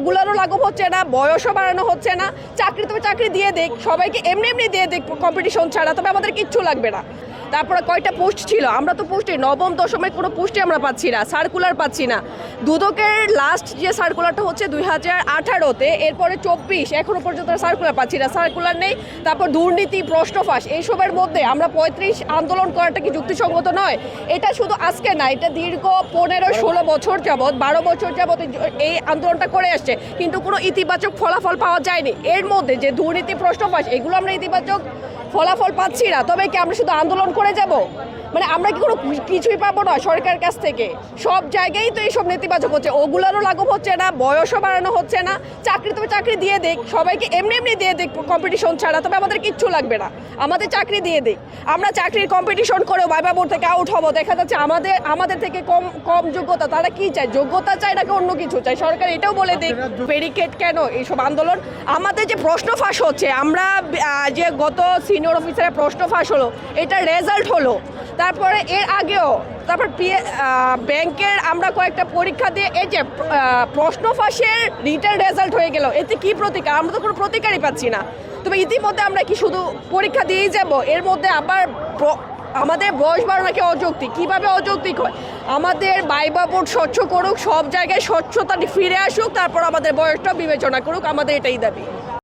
ওগুলোরও লাঘব হচ্ছে না, বয়সও বাড়ানো হচ্ছে না। চাকরি তবে চাকরি দিয়ে দেখ সবাইকে এমনি এমনি দিয়ে দেখ কম্পিটিশন ছাড়া, তবে আমাদের কিচ্ছু লাগবে না। তারপরে কয়টা পোস্ট ছিল? আমরা তো পোস্টে নবম, দশমের কোনো পোস্টে আমরা পাচ্ছি না সার্কুলার পাচ্ছি না। দুদকের লাস্ট যে সার্কুলারটা হচ্ছে দুই হাজার আঠারোতে, এরপরে চব্বিশ, এখনও পর্যন্ত সার্কুলার পাচ্ছি না। সার্কুলার নেই, তারপর দুর্নীতি, প্রশ্নফাঁস, এইসবের মধ্যে আমরা পঁয়ত্রিশ আন্দোলন করাটা কি যুক্তিসঙ্গত নয়? এটা শুধু আজকে না, এটা দীর্ঘ পনেরো, ষোলো বছর যাবৎ, বারো বছর যাবৎ এই আন্দোলনটা করে আসছে। কিন্তু কোনো ইতিবাচক ফলাফল পাওয়া যায়নি। এর মধ্যে যে দুর্নীতি, প্রশ্নফাঁস, এগুলো আমরা ইতিবাচক ফলাফল পাচ্ছি না। তবে কি আমরা শুধু আন্দোলন করে যাব? মানে আমরা কি কোনো কিছুই পাবো না সরকারের কাছ থেকে? সব জায়গায় তো এইসব নেতিবাচক হচ্ছে। ওগুলোরও লাঘব হচ্ছে না বয়সও বাড়ানো হচ্ছে না। চাকরি তবে চাকরি দিয়ে দেখ সবাইকে এমনি এমনি দিয়ে দেখ কম্পিটিশন ছাড়া তবে আমাদের কিচ্ছু লাগবে না। আমাদের চাকরি দিয়ে দেখ। আমরা চাকরির কম্পিটিশন করেও বাইবা বোর্ড থেকে আউট হব। দেখা যাচ্ছে আমাদের আমাদের থেকে কম কম যোগ্যতা তারা কি চায়? যোগ্যতা চায় নাকি অন্য কিছু চায়? সরকার এটাও বলে দেখ। ব্যারিকেড কেন এইসব আন্দোলন? আমাদের যে প্রশ্ন ফাঁস হচ্ছে আমরা যে গত সিনিয়র অফিসারের প্রশ্ন ফাঁস হলো এটা রেজাল্ট হলো। তারপরে এর আগেও, তারপর ব্যাংকের আমরা কয়েকটা পরীক্ষা দিয়ে এই যে প্রশ্ন ফাঁসের রিটার্ন রেজাল্ট হয়ে গেল, এতে কি প্রতিকার? আমরা তো কোনো প্রতিকারই পাচ্ছি না। তবে ইতিমধ্যে আমরা কি শুধু পরীক্ষা দিয়েই যাব? এর মধ্যে আবার আমাদের বয়স বাড়ানোকে অযৌক্তিক? কীভাবে অযৌক্তিক হয়? আমাদের বাইবা বোর্ড স্বচ্ছ করুক, সব জায়গায় স্বচ্ছতা ফিরে আসুক, তারপর আমাদের বয়সটা বিবেচনা করুক, আমাদের এটাই দাবি।